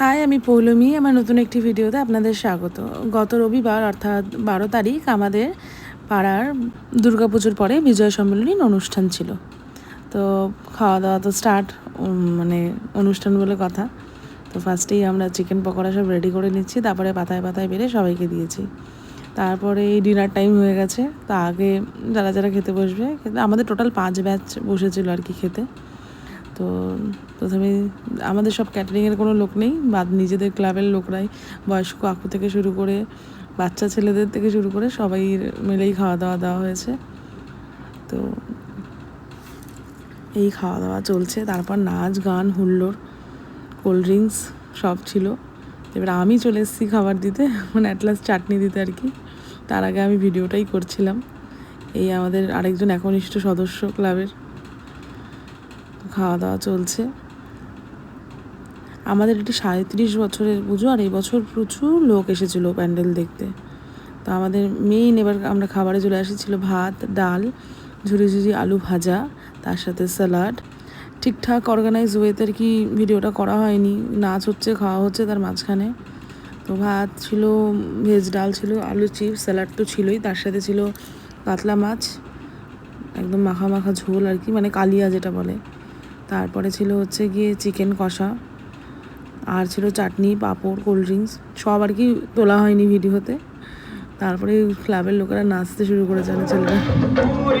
High, আমি পৌলমী। আমার নতুন একটি ভিডিওতে আপনাদের স্বাগত। গত রবিবার, অর্থাৎ বারো তারিখ, আমাদের পাড়ার দুর্গাপুজোর পরে বিজয় সম্মেলনীর অনুষ্ঠান ছিল। তো খাওয়া দাওয়া তো স্টার্ট মানে অনুষ্ঠান বলে কথা। তো ফার্স্টেই আমরা চিকেন পকোড়া সব রেডি করে নিচ্ছি, তারপরে পাতায় পাতায় বেড়ে সবাইকে দিয়েছি। তারপরে এই ডিনার টাইম হয়ে গেছে। তা আগে যারা যারা খেতে বসবে, আমাদের টোটাল পাঁচ ব্যাচ বসেছিল আর কি খেতে। তো প্রথমে আমাদের সব ক্যাটারিংয়ের কোনো লোক নেই বা নিজেদের ক্লাবের লোকরাই। বয়স্ক কাকু থেকে শুরু করে বাচ্চা ছেলেদের থেকে শুরু করে সবাই মিলেই খাওয়া দাওয়া দেওয়া হয়েছে। তো এই খাওয়া দাওয়া চলছে। তারপর নাচ, গান, হুল্লোড়, কোল্ড ড্রিঙ্কস সব ছিল। এবার আমি চলে এসেছি খাবার দিতে মানে অ্যাটলাস চাটনি দিতে আর কি। তার আগে আমি ভিডিওটাই করছিলাম। এই আমাদের আরেকজন একনিষ্ঠ সদস্য ক্লাবের খাওয়া দাওয়া চলছে। আমাদের এটি সাঁত্রিশ বছরের পুজো আর এই বছর প্রচুর লোক এসেছিল প্যান্ডেল দেখতে। তো আমাদের মেইন এবার আমরা খাবারে চলে এসেছিল ভাত, ডাল ঝুরি ঝুরি আলু ভাজা, তার সাথে স্যালাড। ঠিকঠাক অর্গানাইজ ওয়েতে আর কি ভিডিওটা করা হয়নি। নাচ হচ্ছে, খাওয়া হচ্ছে তার মাঝখানে। তো ভাত ছিল, ভেজ ডাল ছিল, আলু চিপস, স্যালাড তো ছিলই। তার সাথে ছিল কাতলা মাছ, একদম মাখা মাখা ঝোল আর কি মানে কালিয়া যেটা বলে। তারপরে ছিল হচ্ছে গিয়ে চিকেন কষা, আর ছিল চাটনি, পাঁপড়, কোল্ড ড্রিঙ্কস, সব আর কি তোলা হয়নি ভিডিওতে। তারপরে ক্লাবের লোকেরা নাচতে শুরু করে জানে ছেলেরা পুরি